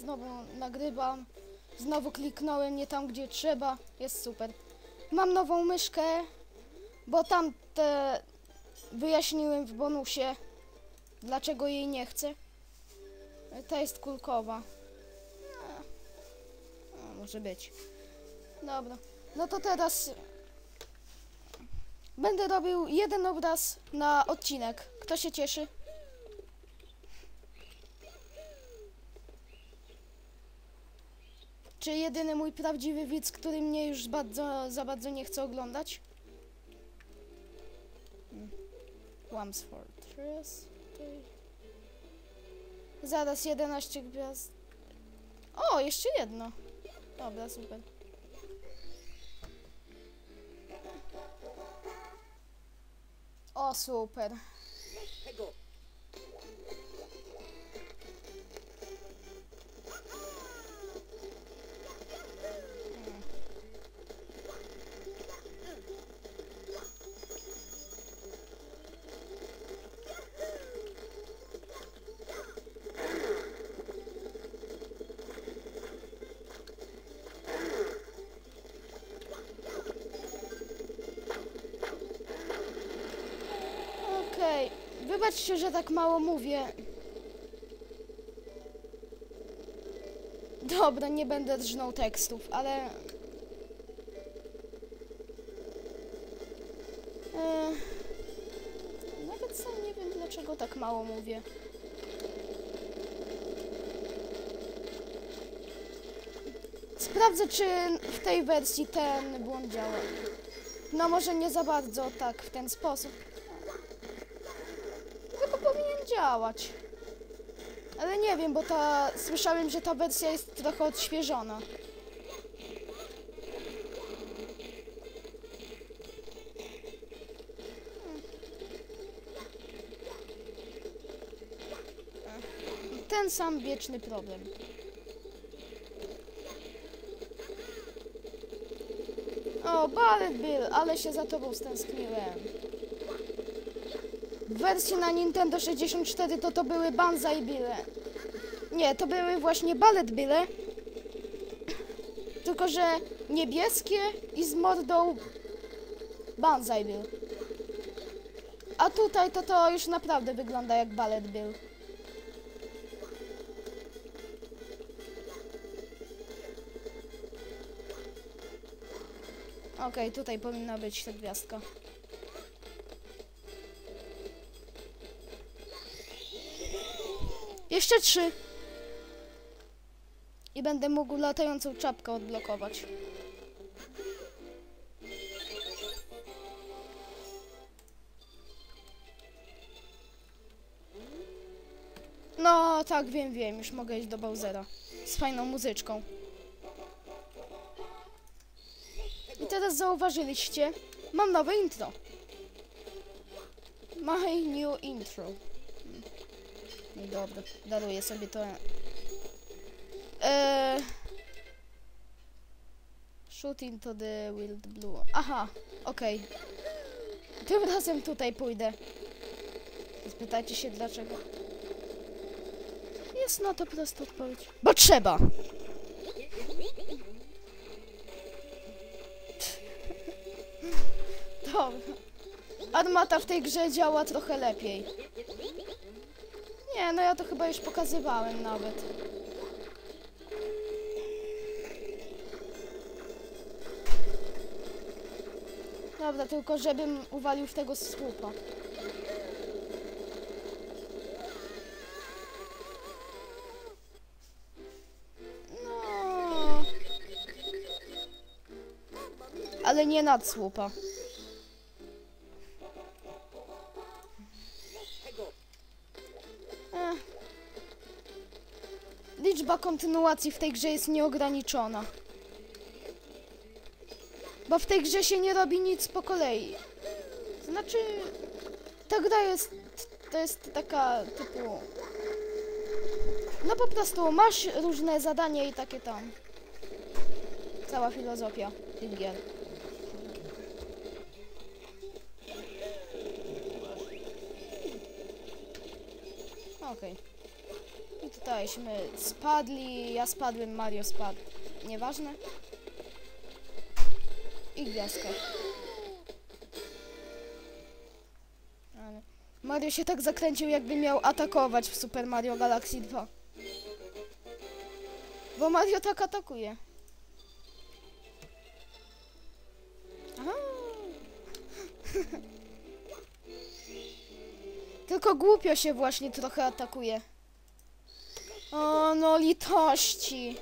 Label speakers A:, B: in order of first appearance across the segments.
A: znowu nagrywam. Znowu kliknąłem nie tam, gdzie trzeba. Jest super. Mam nową myszkę, bo tamte wyjaśniłem w bonusie, dlaczego jej nie chcę. Ta jest kulkowa. A, może być. Dobra. No to teraz będę robił jeden obraz na odcinek. Kto się cieszy? Czy jedyny mój prawdziwy widz, który mnie już bardzo, za bardzo nie chce oglądać? Hmm. Wams Fortress. Zaraz 11 gwiazd. O, jeszcze jedno. Dobra, super. O, super. Wybaczcie, że tak mało mówię. Dobra, nie będę drżnął tekstów, ale... E, Nawet sam nie wiem, dlaczego tak mało mówię. Sprawdzę, czy w tej wersji ten błąd działa. No może nie za bardzo tak w ten sposób. Działać. Ale nie wiem, bo ta. Słyszałem, że ta wersja jest trochę odświeżona. Ten sam wieczny problem. O, Ballet Bill, ale się za tobą stęskniłem. W wersji na Nintendo 64 to to były Banzai Bille. Nie, to były właśnie Ballet Bille. Tylko, że niebieskie i z mordą Banzai Bill. A tutaj to to już naprawdę wygląda jak Ballet Bill. Okej, tutaj powinna być ta gwiazdka. Jeszcze trzy. I będę mógł latającą czapkę odblokować. No, tak, wiem, wiem. Już mogę iść do Bowsera. Z fajną muzyczką. I teraz zauważyliście, mam nowe intro. My new intro. No dobra, daruję sobie to. Eee... Shoot into the wild blue. Aha, okej. Tym razem tutaj pójdę. Spytajcie się dlaczego. Jest na to prosta odpowiedź. Bo trzeba! Dobra. Armata w tej grze działa trochę lepiej. Nie, no ja to chyba już pokazywałem nawet. Dobra, tylko żebym uwalił w tego słupa. No. Ale nie nad słupa. Kontynuacji w tej grze jest nieograniczona. Bo w tej grze się nie robi nic po kolei. Znaczy, ta gra jest, to jest taka typu... No po prostu masz różne zadania i takie tam. Cała filozofia tych gier. Okej. I Tośmy spadli, ja spadłem, Mario spadł. Nieważne. I gwiazdka. Ale Mario się tak zakręcił, jakby miał atakować w Super Mario Galaxy 2. Bo Mario tak atakuje. Aha. Tylko głupio się właśnie trochę atakuje. O, no litości.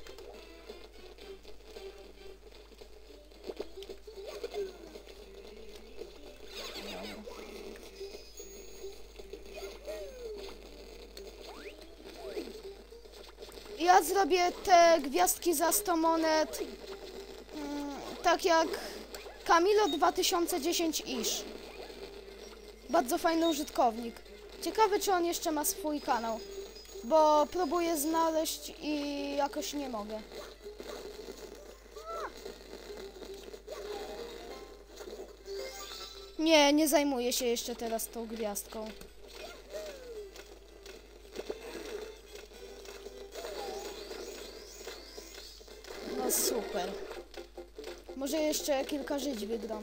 A: Ja zrobię te gwiazdki za 100 monet mm, tak jak Camilo 2010 ish. Bardzo fajny użytkownik. Ciekawy, czy on jeszcze ma swój kanał. Bo próbuję znaleźć i jakoś nie mogę. Nie, nie zajmuję się jeszcze teraz tą gwiazdką. No super. Może jeszcze kilka żyć wygram.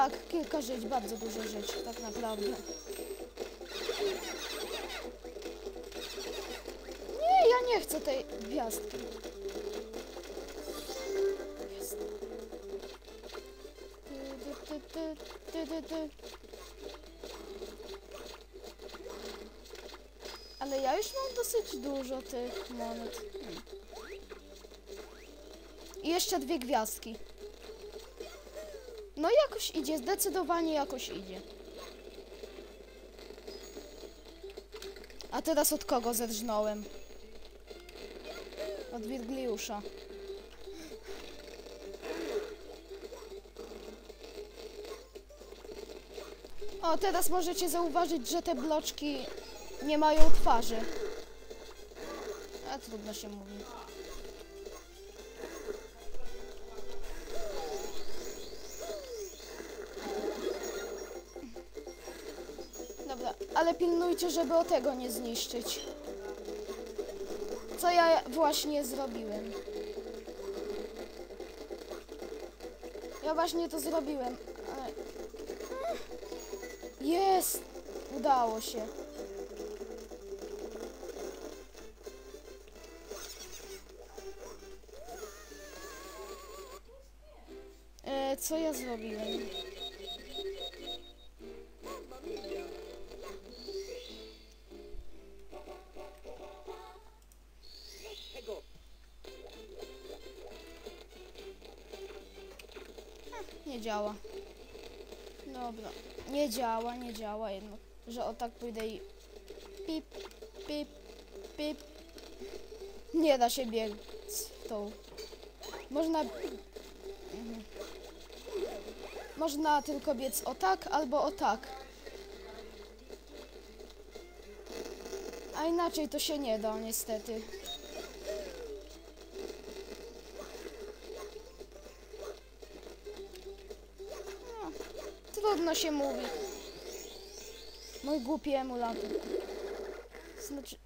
A: Tak, kilka żyć, bardzo dużo żyć, tak naprawdę. Nie, ja nie chcę tej gwiazdki. Ale ja już mam dosyć dużo tych monet. Hmm. I jeszcze dwie gwiazdki. No jakoś idzie, zdecydowanie jakoś idzie. A teraz od kogo zerżnąłem? Od Wirgliusza. O, teraz możecie zauważyć, że te bloczki nie mają twarzy. A trudno się mówi. Ale pilnujcie, żeby o tego nie zniszczyć. Co ja właśnie zrobiłem. Ja właśnie to zrobiłem. Jest! Udało się. E, co ja zrobiłem? Działa. Dobra. Nie działa, nie działa jedno. Że o tak pójdę i... Pip, pip, pip. Nie da się biec tą. Można... Mhm. Można tylko biec o tak albo o tak. A inaczej to się nie da, niestety. No, trudno się mówi. Mój głupi emulator. Znaczy...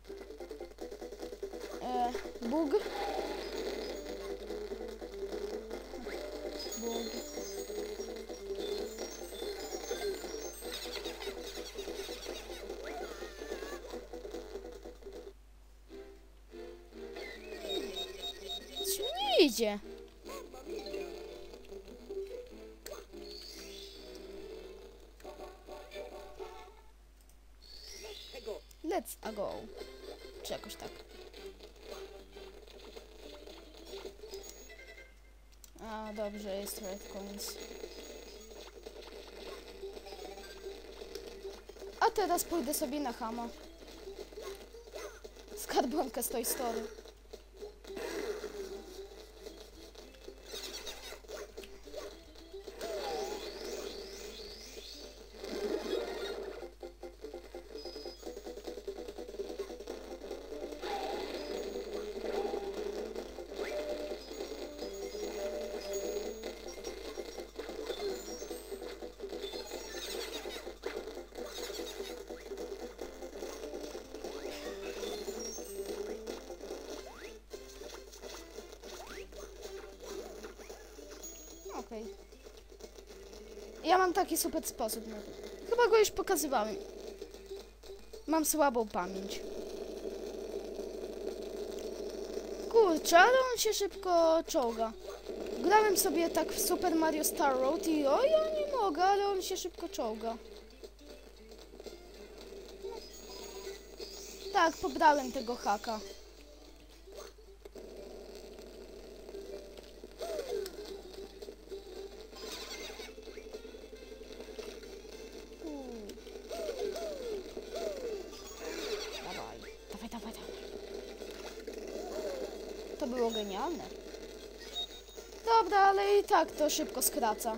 A: E, bug. Bug. Coś mi nie idzie. A teraz pójdę sobie na hama. Skarbonkę z Toy Story. Super sposób. Chyba go już pokazywałem. Mam słabą pamięć. Kurczę, ale on się szybko czołga. Grałem sobie tak w Super Mario Star Road i o, ja nie mogę, ale on się szybko czołga. Tak, pobrałem tego haka. Uuu. Dawaj, dawaj, dawaj, dawaj. To było genialne. Dobra, ale i tak to szybko skraca.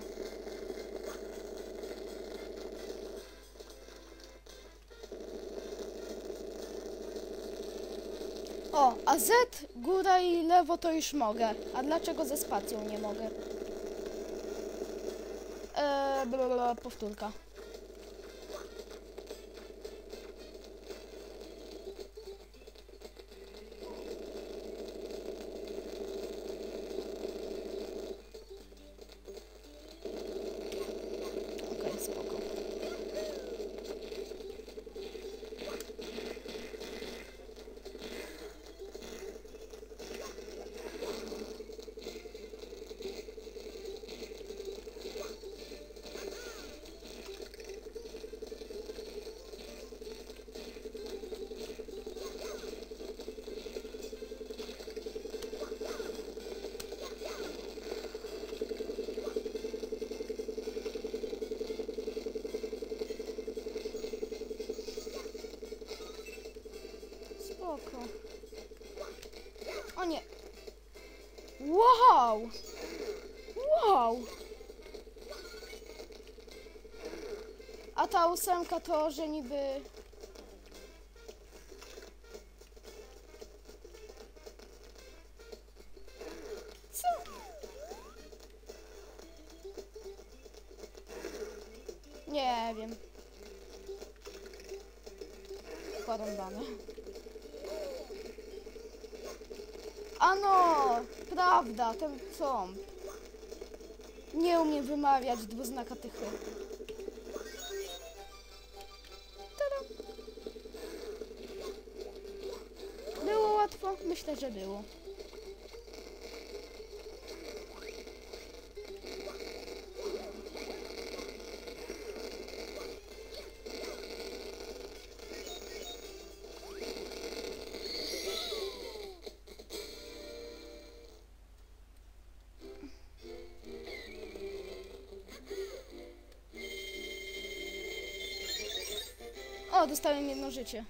A: O, a Z, góra i lewo to już mogę. A dlaczego ze spacją nie mogę? Eee, bla, bla, bla, powtórka. Okej, spoko. Spoko. O nie. Wow! Wow! A ta ósemka to, że niby... Wymawiać dwuznaka tychy. Było łatwo? Myślę, że było. O, dostałem jedno życie.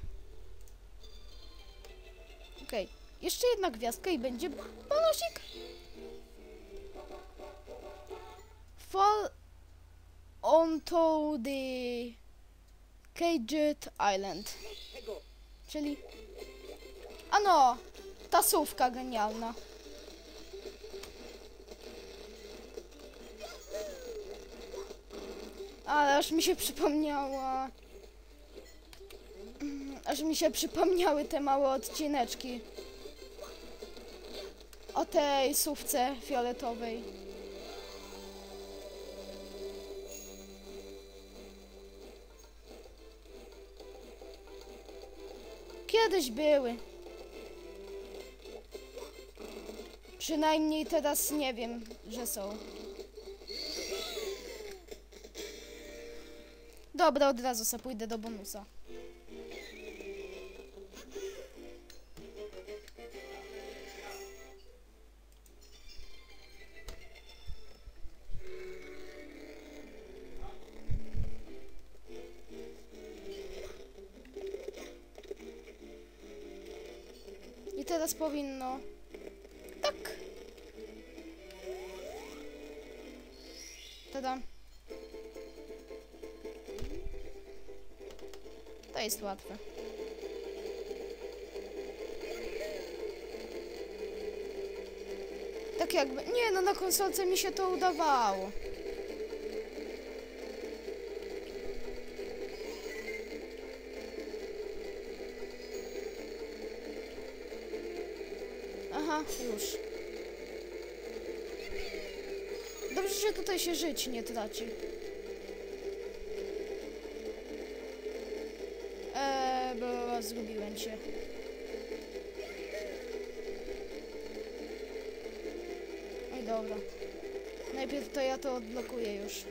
A: Okej. Jeszcze jedna gwiazdka i będzie bonusik. Fall onto the Caged Island. Czyli... Ano, tasówka genialna. Ale aż mi się przypomniała... Aż mi się przypomniały te małe odcineczki. O tej sówce fioletowej. Kiedyś były. Przynajmniej teraz nie wiem, że są. Dobra, od razu se pójdę do bonusa. Tada. To jest łatwe. Tak jakby. Nie, no na konsolce mi się to udawało. Aha, już. tutaj się żyć nie traci. Eee, bo zgubiłem cię. Oj, dobra. Najpierw to ja to odblokuję już.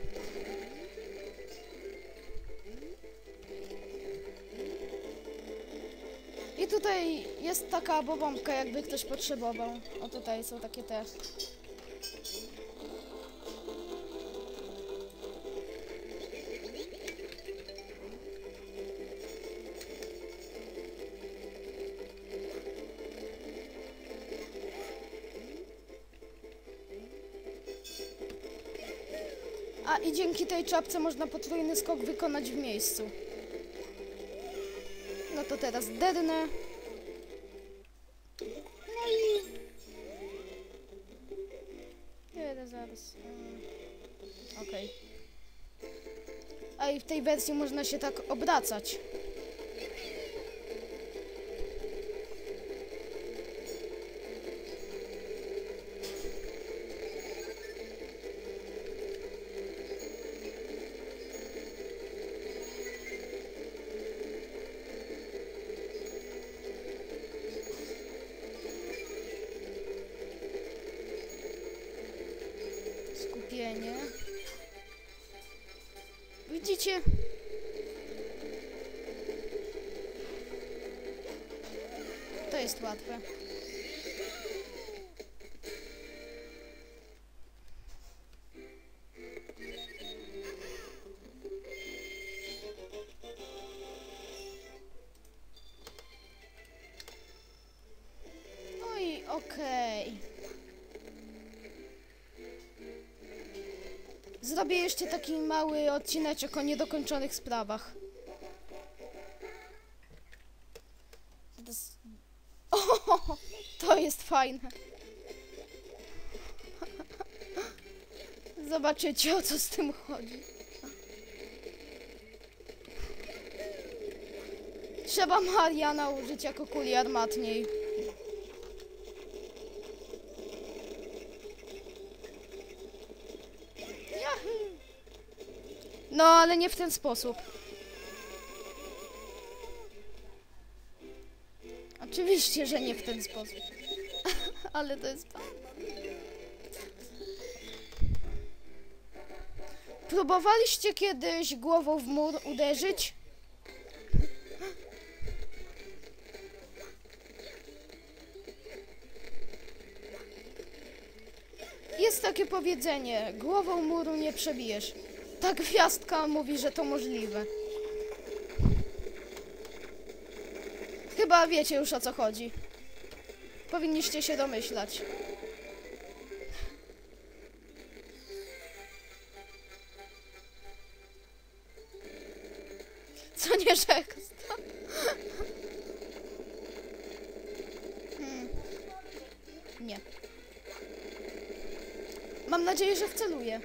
A: I tutaj jest taka bobombka, jakby ktoś potrzebował. O, tutaj są takie te... dzięki tej czapce można potrójny skok wykonać w miejscu. No to teraz dernę. No i... Jedę zaraz. Okej. A i w tej wersji można się tak obracać. Widzicie? To jest łatwe. Zrobię jeszcze taki mały odcineczek o niedokończonych sprawach. O, to jest fajne. Zobaczycie o co z tym chodzi. Trzeba Mariana użyć jako kuli armatniej. No, ale nie w ten sposób. Oczywiście, że nie w ten sposób. ale to jest. Próbowaliście kiedyś głową w mur uderzyć? Jest takie powiedzenie, głową muru nie przebijesz. Ta gwiazdka mówi, że to możliwe. Chyba wiecie już o co chodzi. Powinniście się domyślać. Co nie rzekł? Hmm. Nie. Mam nadzieję, że wceluję.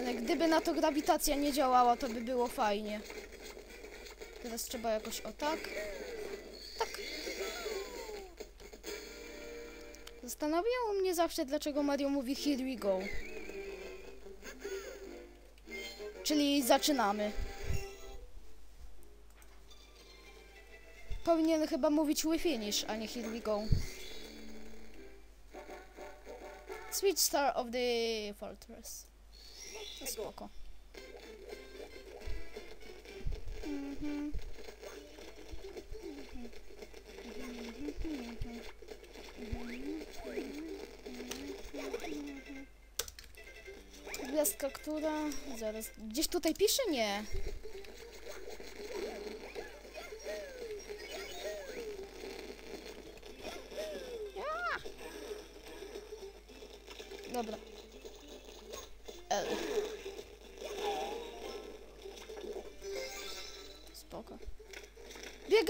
A: Ale gdyby na to grawitacja nie działała, to by było fajnie. Teraz trzeba jakoś o tak. Tak. Zastanawiało mnie zawsze, dlaczego Mario mówi here we go. Czyli zaczynamy. Powinien chyba mówić we finish, a nie here we go. Switch Star of the Fortress. Spoko. Mhm. Gwiazdka, która... Zaraz... Gdzieś tutaj pisze? Nie. Dobra.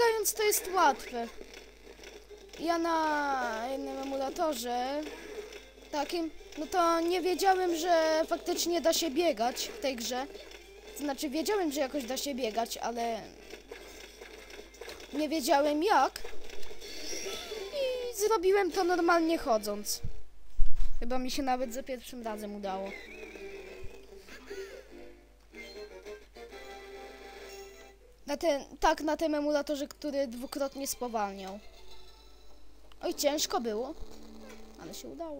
A: Biegając to jest łatwe. Ja na jednym emulatorze takim, no to nie wiedziałem, że faktycznie da się biegać w tej grze. Znaczy wiedziałem, że jakoś da się biegać, ale nie wiedziałem jak. I zrobiłem to normalnie chodząc. Chyba mi się nawet za pierwszym razem udało. Na ten, tak, na tym emulatorze, który dwukrotnie spowalniał. Oj, ciężko było, ale się udało.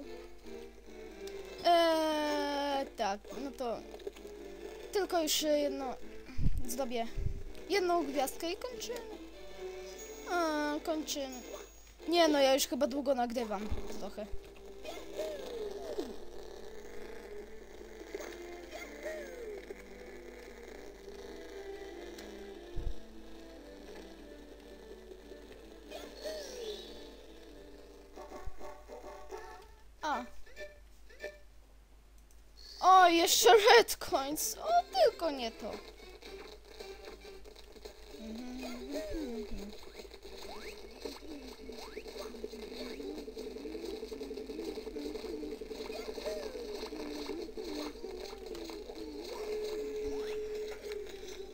A: Eee, tak, no to tylko już jedno zrobię. Jedną gwiazdkę i kończymy. A, kończymy. Nie no, ja już chyba długo nagrywam trochę. Coins. O, tylko nie to.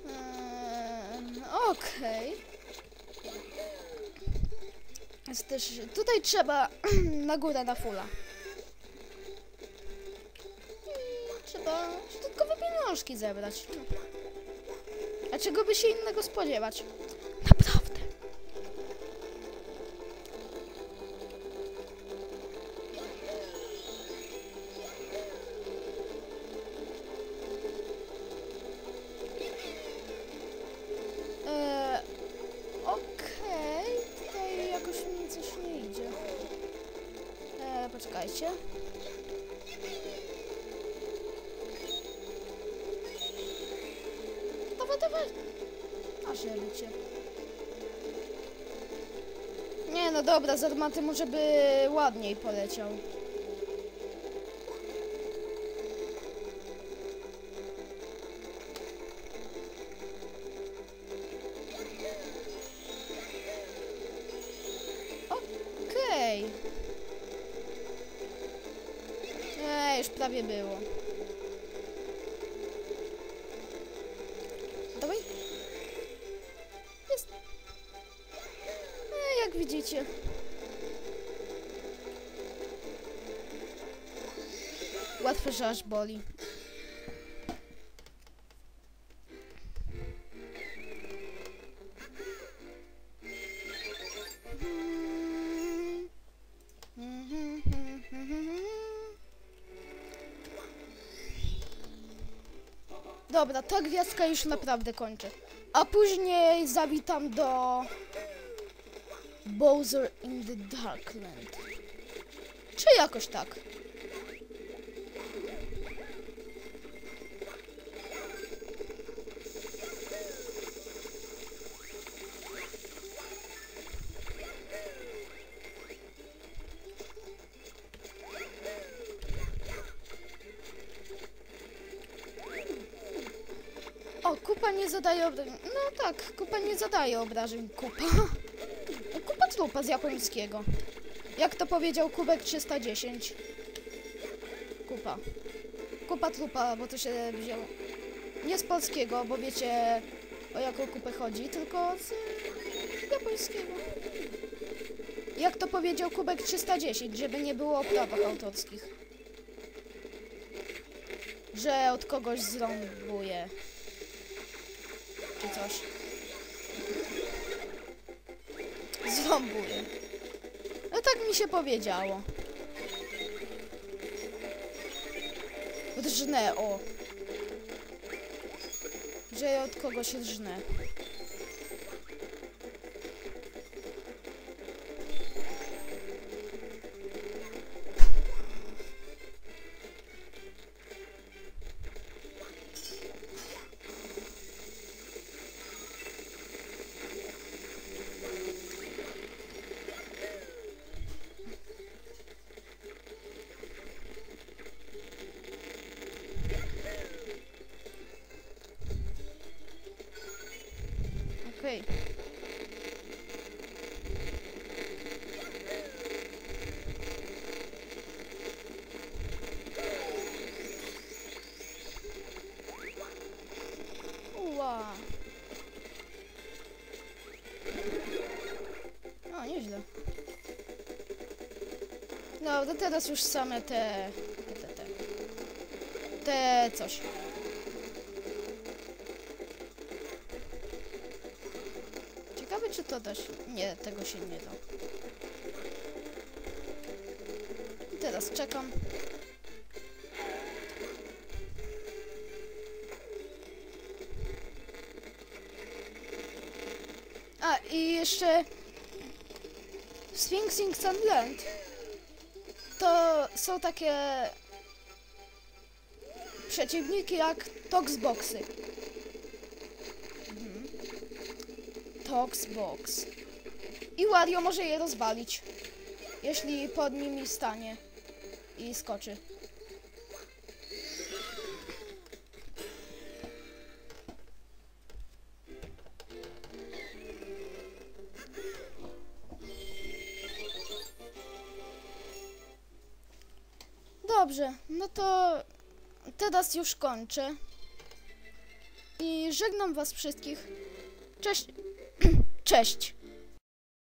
A: Eee, Okej. Jest też, tutaj trzeba na górę na fula. Trzeba dodatkowe pieniążki zebrać. No. A czego by się innego spodziewać? Z armaty może by ładniej poleciał. Okej. Ej, już prawie było. Dawaj. Jest. E, jak widzicie. Aż boli. Dobra, ta gwiazdka już naprawdę kończy. A później zawitam do Bowser in the Darkland. Czy jakoś tak. O, kupa nie zadaje obrażeń. No tak, kupa nie zadaje obrażeń. Kupa. Kupa trupa z japońskiego. Jak to powiedział Kubek 310. Kupa. Kupa trupa, bo to się wzięło. Nie z polskiego, bo wiecie o jaką kupę chodzi, tylko z japońskiego. Jak to powiedział Kubek 310, żeby nie było o prawach autorskich. Że od kogoś zrąbuje czy coś. Zrąbuje. No tak mi się powiedziało. Drżnę, o. Że od kogoś drżnę. Okej. Ua. O, nieźle. No, to teraz już same te... te, te, te. Te coś. Się... Nie, tego się nie da. I teraz czekam. A, i jeszcze... Sphinxing Sandland. To są takie... Przeciwniki jak Toxboxy. Mhm. Toxbox. I Wario może je rozwalić. Jeśli pod nimi stanie i skoczy. Dobrze, no to teraz już kończę. I żegnam was wszystkich. Cześć. Cześć.